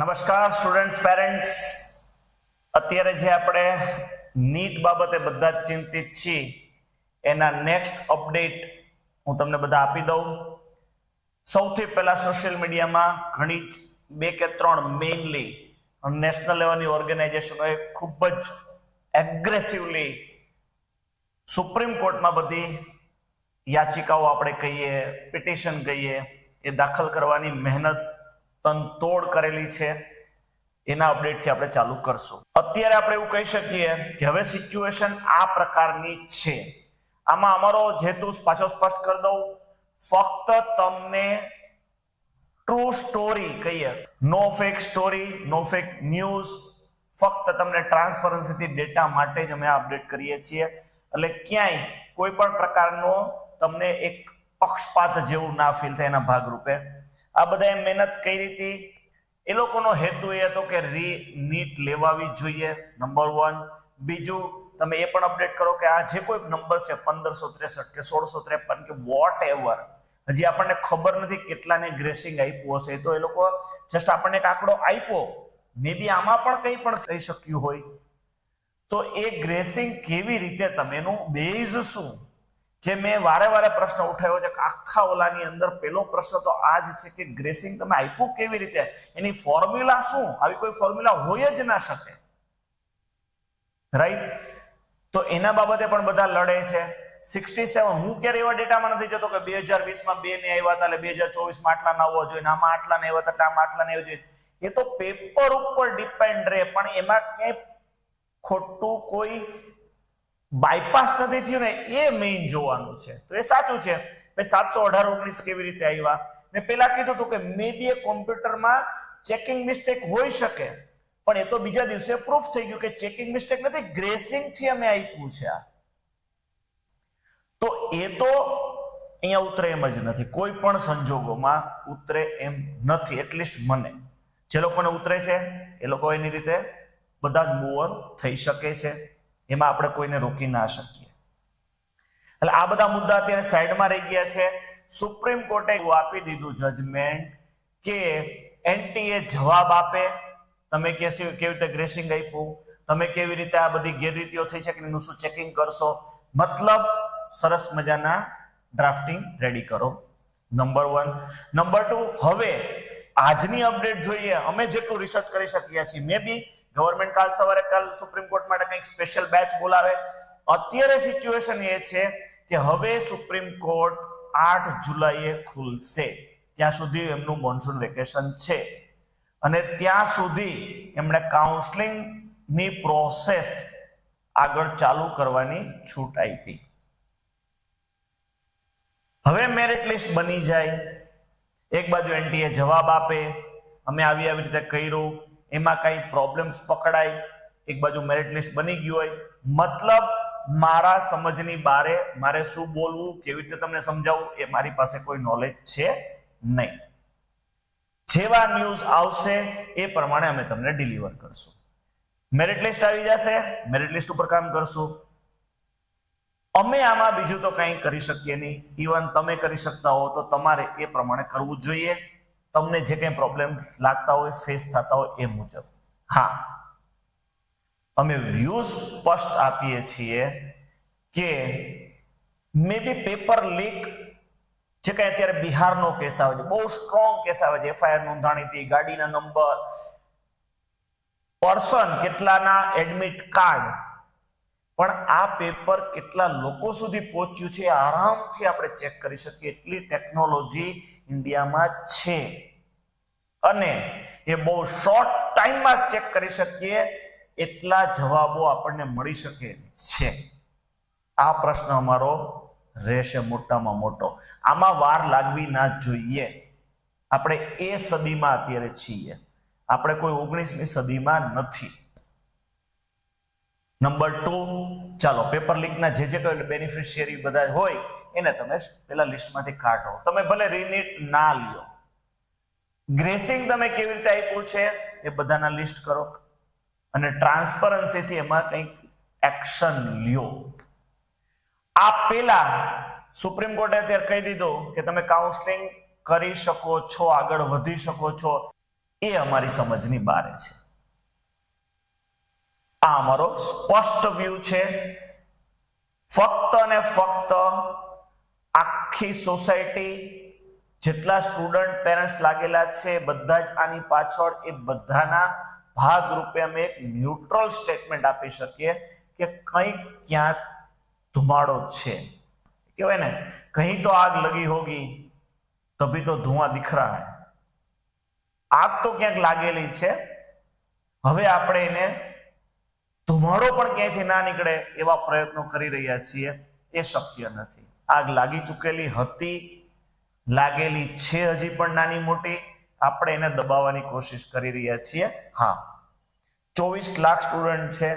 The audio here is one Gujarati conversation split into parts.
નમસ્કાર સ્ટુડન્ટ્સ પેરેન્ટ્સ અત્યારે જે આપણે નીટ બાબતે બધા જ ચિંતિત છીએ, એના નેક્સ્ટ અપડેટ હું તમને બધા આપી દઉં. સૌથી પહેલા સોશિયલ મીડિયામાં ઘણી જ બે કે ત્રણ મેઇનલી નેશનલ લેવલની ઓર્ગેનાઇઝેશનોએ ખૂબ જ એગ્રેસિવલી સુપ્રીમ કોર્ટમાં બધી યાચિકાઓ આપણે કહીએ પિટિશન કહીએ, એ દાખલ કરવાની મહેનત તનતોડ કરેલી છે, એના અપડેટથી આપણે ચાલુ કરશું. અત્યારે આપણે એવું કહી શકીએ કે હવે સિચ્યુએશન આ પ્રકારની છે. આમાં અમારો હેતુ પાછો સ્પષ્ટ કરી દઉં. ફક્ત તમને ટ્રુ સ્ટોરી કહીએ. No fake story no fake news ફક્ત તમને ટ્રાન્સપરન્સીથી ડેટા માટે જ અમે અપડેટ કરીએ છીએ. એટલે ક્યાંય કોઈ પણ પ્રકારનો તમને એક પક્ષપાત જેવું ના ફીલ થાય એના ભાગરૂપે. આ બધાએ મહેનત કરી હતી. એ લોકોનો હેતુ એ હતો કે રી નીટ લેવાવી જોઈએ નંબર વન બીજું, તમે એ પણ અપડેટ કરો કે આ જે કોઈ નંબર છે, પંદરસો ત્રેસઠ કે સોળસો ત્રેપન કે વોટ એવર હજી આપણને ખબર નથી કેટલાને ગ્રેસિંગ આપ્યું હશે. તો એ લોકો જસ્ટ આપણને એક આંકડો આપ્યો. મે બી આમાં પણ કંઈ પણ થઈ શક્યું હોય. તો એ ગ્રેસિંગ કેવી રીતે તમે એનું બેઝ શું? જે મેં વારે વારે પ્રશ્ન ઉઠાવ્યો છે કે આખા ઓલાની અંદર પેલો પ્રશ્ન તો આ જ છે કે ગ્રેસિંગ તમે આપ્યું કેવી રીતે? એની ફોર્મ્યુલા શું? આવી કોઈ ફોર્મ્યુલા હોય જ ના શકે. રાઈટ તો એના બાબતે પણ બધા લડે છે. સિક્સટી સેવન હું ક્યારે એવા ડેટામાં નથી જતો કે બે હજાર વીસમાં બે ને આવ્યા હતા એટલે બે હજાર ચોવીસમાં આટલા ના આવવા જોઈએ આમાં આટલા ને આવ્યા હતા એટલે આમાં આટલા ને આવ્યા જોઈએ. એ તો પેપર ઉપર ડિપેન્ડ રહે, પણ એમાં ક્યાંય ખોટું કોઈ બાયપાસ નથી થયું ને, એ મેઇન જોવાનું છે. તો એ સાચું છે. સાતસો અઢાર ઓગણીસ કેવી રીતે આવ્યા? મેં પેલા કીધું હતું કે મે બી એ કોમ્પ્યુટરમાં ચેકિંગ મિસ્ટેક હોઈ શકે. પણ એ તો બીજા દિવસે પ્રૂફ થઈ ગયું કે ચેકિંગ મિસ્ટેક નથી ગ્રેસિંગથી અમે આપ્યું છે આ. તો એ તો અહીંયા ઉતરે એમ જ નથી. કોઈ પણ સંજોગોમાં ઉતરે એમ નથી એટલીસ્ટ મને. જે લોકોને ઉતરે છે, એ લોકો એની રીતે બધા જ મૂવ થઈ શકે છે. એમાં આપણે કોઈને રોકી ના શકીએ. એટલે આ બધા મુદ્દા અત્યારે સાઈડમાં રહી ગયા છે. સુપ્રીમ કોર્ટે આપી દીધું જજમેન્ટ કે એનટીએ જવાબ આપે. તમે કેવી રીતે ગ્રેસિંગ આપ્યું? તમે કેવી રીતે આ બધી ગેરરીતિઓ થઈ છે કે એનું શું ચેકિંગ કરશો? મતલબ સરસ મજાના ડ્રાફ્ટિંગ રેડી કરો. Number one. નંબર ટુ, હવે આજની અપડેટ જોઈએ. અમે જેટલું રિસર્ચ કરી શકીએ છીએ. મે બી ગવર્મેન્ટ કાલ સવારે કાલ સુપ્રીમ કોર્ટ માટે કંઈક સ્પેશિયલ બેચ બોલાવે. અત્યારે સિચ્યુએશન એ છે કે હવે સુપ્રીમ કોર્ટ આઠ જુલાઈએ ખુલશે. ત્યાં સુધી એમનું મોન્સૂન વેકેશન છે. અને ત્યાં સુધી એમણે કાઉન્સલિંગની પ્રોસેસ આગળ ચાલુ કરવાની છૂટ આપી. હવે મેરિટ લિસ્ટ બની જાય. એક બાજુ એનટીએ જવાબ આપે. અમે આવી આવી રીતે કર્યું. એમાં કઈ પ્રોબ્લેમ્સ પકડાય? એક બાજુ મેરિટ લિસ્ટ બની ગયું હોય. મતલબ મારા સમજની બારે મારે શું બોલવું, કેવી રીતે તમને સમજાવવું એ મારી પાસે કોઈ નોલેજ છે નહીં. જેવા ન્યૂઝ આવશે, એ પ્રમાણે અમે તમને ડિલિવર કરશું. મેરિટ લિસ્ટ આવી જશે મેરિટ લિસ્ટ ઉપર કામ કરશું. અમે આમાં બીજું તો કંઈ કરી શકીએ નહીં. ઇવન તમે કરી શકતા હો તો તમારે એ પ્રમાણે કરવું જોઈએ. તમને જે કંઈ પ્રોબ્લેમ લાગતા હોય ફેસ થતા હોય એ મુજબ. હા. અમે વ્યૂઝ સ્પષ્ટ આપીએ છીએ કે મે બી પેપર લીક જે કઈ અત્યારે બિહારનો કેસ આવે છે, બહુ સ્ટ્રોંગ કેસ આવે છે એફઆઈઆર નોંધાણી હતી, ગાડીના નંબર પર્સન કેટલાના એડમિટ કાર્ડ પણ આ પેપર કેટલા લોકો સુધી પહોંચ્યું છે આરામથી આપણે ચેક કરી શકીએ. એટલી ટેકનોલોજી ઇન્ડિયામાં છે. અને એ બહુ શોર્ટ ટાઈમમાં ચેક કરી શકીએ. એટલા જવાબો આપણને મળી શકે છે. આ પ્રશ્ન અમારો રહેશે મોટામાં મોટો. આમાં વાર લાગવી ના જોઈએ. આપણે એ સદીમાં અત્યારે છીએ. આપણે કોઈ ઓગણીસમી સદીમાં નથી. નંબર ટુ, ચાલો પેપર લીકના જે જે કોઈ બેનિફિશિયરી બધા હોય, એને તમે પેલા લિસ્ટમાંથી કાઢો. તમે ભલે રિનીટ ના લ્યો. ગ્રેસિંગ તમે કેવી રીતે આપ્યું છે, એ બધાના લિસ્ટ કરો. અને ટ્રાન્સપરન્સીથી એમાં કંઈક એક્શન લ્યો. આ પેલા સુપ્રીમ કોર્ટે અત્યારે કહી દીધું કે તમે કાઉન્સલિંગ કરી શકો છો, આગળ વધી શકો છો. એ અમારી સમજની બારે છે. આ અમારો સ્પષ્ટ વ્યૂ છે. ફક્ત અને ફક્ત આખી સોસાયટી જેટલા સ્ટુડન્ટ પેરેન્ટ્સ લાગેલા છે, બધા જ આની પાછળ એ બધાના ભાગ રૂપે અમે એક ન્યુટ્રલ સ્ટેટમેન્ટ આપી શકીએ કે કંઈક ક્યાંક ધુમાડો છે. કહેવાય ને કहीं તો આગ લગી હોગી, તભી તો ધુઆ દિખ રહા હૈ આગ તો ક્યાંક લાગેલી છે. હવે આપણે એને ધુમાડો પણ ક્યાંયથી ના નીકળે એવા પ્રયત્નો કરી રહ્યા છીએ એ શક્ય નથી. આગ લાગી ચૂકેલી હતી, લાગેલી છે હજી પણ નાની મોટી. આપણે એને દબાવવાની કોશિશ કરી રહ્યા છીએ. હા, ચોવીસ લાખ સ્ટુડન્ટ છે.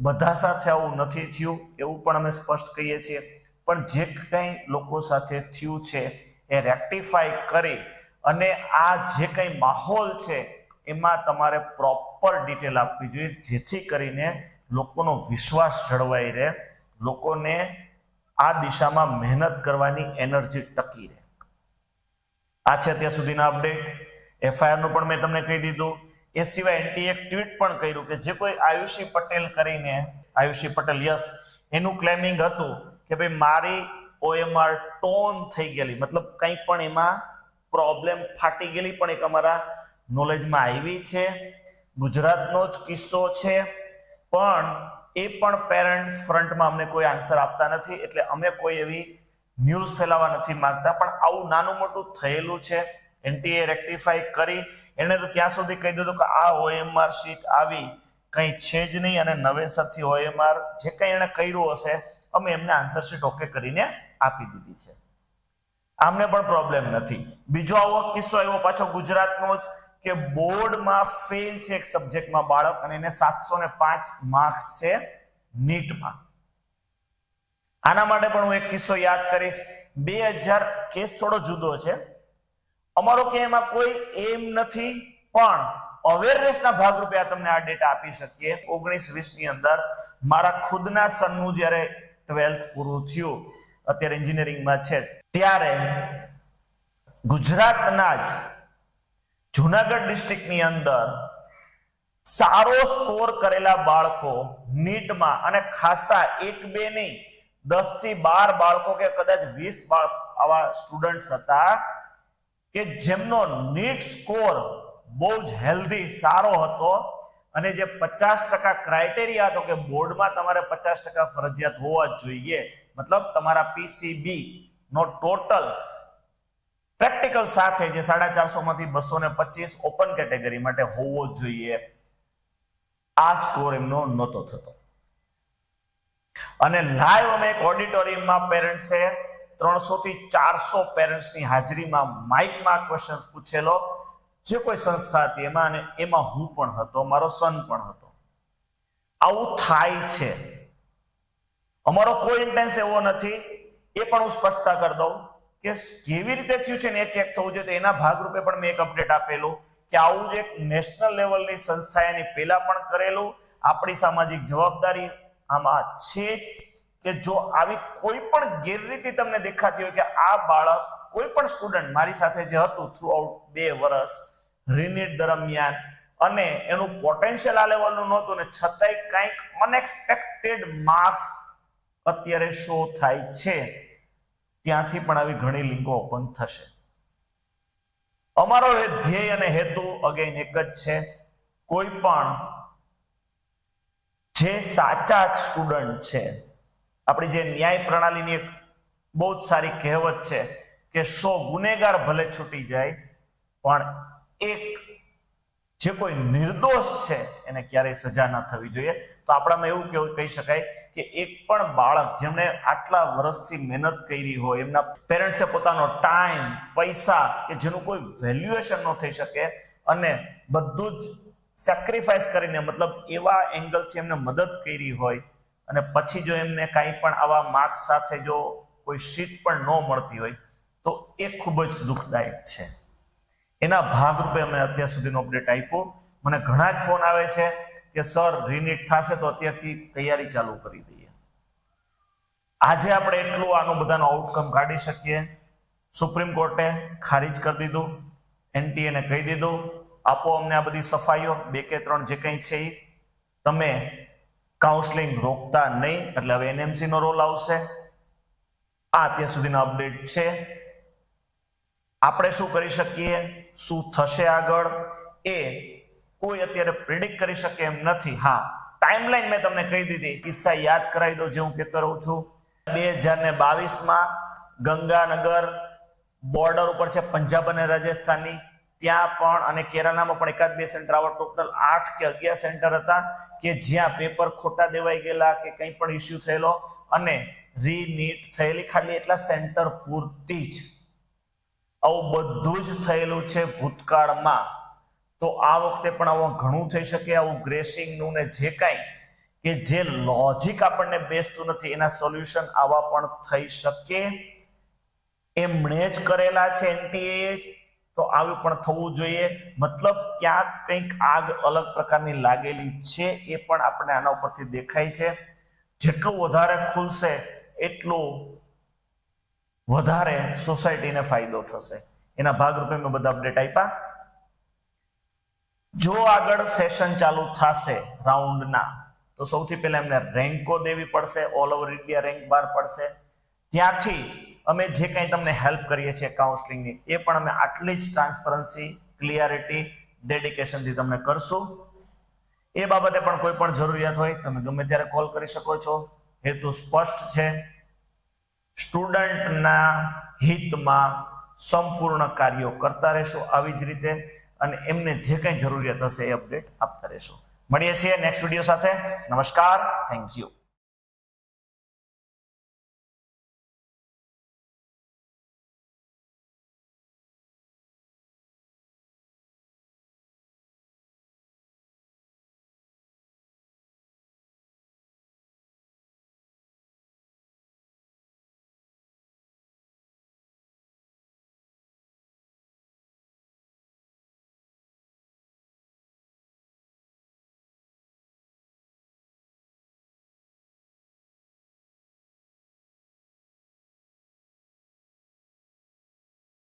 બધા સાથે આવું નથી થયું, એવું પણ અમે સ્પષ્ટ કહીએ છીએ. પણ જે કંઈ લોકો સાથે થયું છે, એ રેક્ટિફાઈ કરી અને આ જે કંઈ માહોલ છે, એમાં તમારે પ્રોપર ડિટેલ આપવી જોઈએ, જેથી કરીને લોકોનો વિશ્વાસ જળવાઈ રહે, લોકોને આ દિશામાં મહેનત કરવાની એનર્જી ટકી રહે. આ છે અત્યાર સુધીના અપડેટ એફઆઈઆરનું પણ મેં તમને કહી દીધું. એ સિવાય એનટી ટ્વીટ પણ કર્યું કે જે કોઈ આયુષી પટેલ કરીને, આયુષી પટેલ, યસ, એનું ક્લેમિંગ હતું કે ભાઈ મારી ઓએમઆર ટોન થઈ ગયેલી. મતલબ કંઈ પણ એમાં પ્રોબ્લેમ ફાટી ગયેલી પણ એક અમારા નોલેજમાં આવી છે. ગુજરાતનો જ કિસ્સો છે. પણ એ પણ પેરેન્ટ્સ ફ્રન્ટમાં અમને કોઈ આન્સર આપતા નથી, એટલે અમે કોઈ એવી ન્યૂઝ ફેલાવવા નથી માંગતા. પણ આવું નાનું મોટું થયેલું છે એનટીએ રેક્ટિફાઈ કરી, એને તો ત્યાં સુધી કહી દીધું કે આ ઓએમઆર શીટ આવી, કંઈ છે જ નહીં અને નવેસરથી ઓએમઆર જે કંઈ એણે કર્યું હશે, અમે એમને આન્સર શીટ ઓકે કરીને આપી દીધી છે. આમને પણ પ્રોબ્લેમ નથી. બીજો આવો કિસ્સો આવ્યો પાછો ગુજરાતનો જ. કે બોર્ડમાં ફેલ છે એક સબ્જેક્ટમાં બાળક અને એને સાતસો ને પાંચ માર્ક્સ છે નીટમાં. આના માટે પણ હું એક કિસ્સો યાદ કરીશ. બે હજાર કેસ થોડો જુદો છે. અમારો કે એમાં કોઈ એમ નથી, પણ અવેરનેસના ભાગરૂપે આ તમને આ ડેટા આપી શકીએ. ઓગણીસ વીસની અંદર મારા ખુદના સનનું જ્યારે ટ્વેલ્થ પૂરું થયું, અત્યારે એન્જિનિયરિંગમાં છે, ત્યારે ગુજરાતના જ જુનાગઢ ડિસ્ટ્રિક્ટની અંદર સારો સ્કોર કરેલા બાળકો નીટમાં અને ખાસા એક બે નહીં દસથી બાર બાળકો કે કદાચ વીસ આવા સ્ટુડન્ટ્સ હતા કે જેમનો નીટ સ્કોર બહુ જ હેલ્ધી સારો હતો અને જે પચાસ ટકા ક્રાઇટેરિયા હતો કે બોર્ડમાં તમારે પચાસ ટકા ફરજિયાત હોવા જોઈએ. મતલબ તમારા પીસીબી નો ટોટલ પ્રેક્ટિકલ સાથે જે સાડા ચારસો માંથી બસો ને પચીસ ઓપન કેટેગરી માટે હોવો જોઈએ. આ સ્કોર એમનો નહોતો થતો. અને લાઈવ અમે એક ઓડિટોરિયમમાં પેરેન્ટ્સે ત્રણસો થી ચારસો પેરેન્ટ્સની હાજરીમાં માઇકમાં ક્વેશ્ચન પૂછેલો. જે કોઈ સંસ્થા હતી એમાં અને એમાં હું પણ હતો, મારો સન પણ હતો. આવું થાય છે. અમારો કોઈ ઇન્ટેન્સ એવો નથી. એ પણ હું સ્પષ્ટતા કરી દઉં. કે કેવી રીતે થયું છે ને એ ચેક થવું જોઈએ તો એના ભાગરૂપે પણ મેં એક અપડેટ આપેલો કે આવું જ એક નેશનલ લેવલની સંસ્થા એની પહેલા પણ કરેલું. આપણી સામાજિક જવાબદારી આમાં છે જ કે જો આવી કોઈ પણ ગેરરીતિ તમને દેખાતી હોય કે આ બાળક કોઈ પણ સ્ટુડન્ટ મારી સાથે જે હતું થ્રુ આઉટ બે વર્ષ, રિનીટ દરમિયાન, અને એનું પોટેન્શિયલ આ લેવલનું નહોતું ને છતાંય કંઈક અનએક્સપેક્ટેડ માર્ક્સ અત્યારે શો થાય છે. ત્યાંથી પણ આવી ઘણી લિંકો ઓપન થશે. અમારો એ ધ્યેય અને હેતુ અગેન એક જ છે. કોઈ પણ જે સાચા સ્ટુડન્ટ છે, આપણી જે ન્યાય પ્રણાલીની એક બહુ જ સારી કહેવત છે કે સો ગુનેગાર ભલે છૂટી જાય, પણ એક જે કોઈ નિર્દોષ છે, એને ક્યારેય સજા ન થવી જોઈએ. તો આપણામાં એવું કેવું કહી શકાય કે એક પણ બાળક જેમણે આટલા વર્ષથી મહેનત કરી હોય, એમના પેરેન્ટ્સે પોતાનો ટાઈમ, પૈસા કે જેનું કોઈ વેલ્યુએશન ન થઈ શકે અને બધું જ સેક્રિફાઈસ કરીને, મતલબ એવા એંગલથી એમને મદદ કરી હોય અને પછી જો એમને કાંઈ પણ આવા માર્ક્સ સાથે જો કોઈ શીટ પણ ન મળતી હોય, તો એ ખૂબ જ દુઃખદાયક છે. એના ભાગરૂપે અમે અત્યાર સુધીનો અપડેટ આપ્યો. મને ઘણા જ ફોન આવે છે કે સર રિનીટ થશે તો અત્યારથી તૈયારી ચાલુ કરી દઈએ. આજે આપણે એટલું આનું બધાનો આઉટકમ કાઢી શકીએ. સુપ્રીમ કોર્ટે ખારીજ કરી દીધું એનટીએને કહી દીધું, આપો અમને આ બધી સફાઈઓ, બે કે ત્રણ જે કંઈ છે એ તમે કાઉન્સલિંગ રોકતા નહીં, એટલે હવે એનએમસીનો રોલ આવશે. આ અત્યાર સુધીનો અપડેટ છે. આપણે શું કરી શકીએ? શું થશે આગળ? એ કોઈ અત્યારે પ્રિડિક્ટ કરી શકે એમ નથી. હા ટાઈમલાઈન મેં તમને કહી દીધી. કિસ્સા યાદ કરાવી દો જે હું કહેતો રહું છું. બે હજાર ને બાવીસમાં ગંગાનગર બોર્ડર ઉપર છે પંજાબ અને રાજસ્થાનની. ત્યાં પણ અને કેરાલામાં પણ એકાદ બે સેન્ટર આવા ટોટલ આઠ કે અગિયાર સેન્ટર હતા કે જ્યાં પેપર ખોટા દેવાઈ ગયેલા કે કંઈ પણ ઇસ્યુ થયેલો અને રીનીટ થયેલી ખાલી એટલા સેન્ટર પૂરતી જ. આવું બધું જ થયેલું છે ભૂતકાળમાં. તો આ વખતે પણ આવું ઘણું થઈ શકે આવું ગ્રેસિંગનું ને જે કાંઈ, કે જે લોજિક આપણને બેસતું નથી, એના સોલ્યુશન આવા પણ થઈ શકે. એમણે જ કરેલા છે એનટીએ તો આવું પણ થવું જોઈએ. મતલબ ક્યાંક કંઈક આગ અલગ પ્રકારની લાગેલી છે એ પણ આપણે આના ઉપરથી દેખાય છે. જેટલું વધારે ખુલશે, એટલું વધારે સોસાયટીને ફાયદો થશે. એના ભાગરૂપે મેં બધા અપડેટ આપ્યા. જો આગળ સેશન ચાલુ થશે રાઉન્ડના તો સૌથી પહેલા એમને રેન્કો દેવી પડશે ઓલ ઓવર ઇન્ડિયા રેન્ક બાર પડશે. ત્યાંથી અમે જે કંઈ તમને હેલ્પ કરીએ છીએ કાઉન્સલિંગની એ પણ અમે આટલી જ ટ્રાન્સપરન્સી ક્લિયરિટી ડેડિકેશનથી તમને કરશું. એ બાબતે પણ કોઈ પણ જરૂરિયાત હોય, તમે ગમે ત્યારે કોલ કરી શકો છો. હેતુ સ્પષ્ટ છે. સ્ટુડન્ટના હિતમાં સંપૂર્ણ કાર્યો કરતા રહેશો આવી જ રીતે અને એમને જે કંઈ જરૂરિયાત હશે એ અપડેટ આપતા રહેશો. મળીએ છીએ નેક્સ્ટ વીડિયો સાથે. નમસ્કાર. Thank you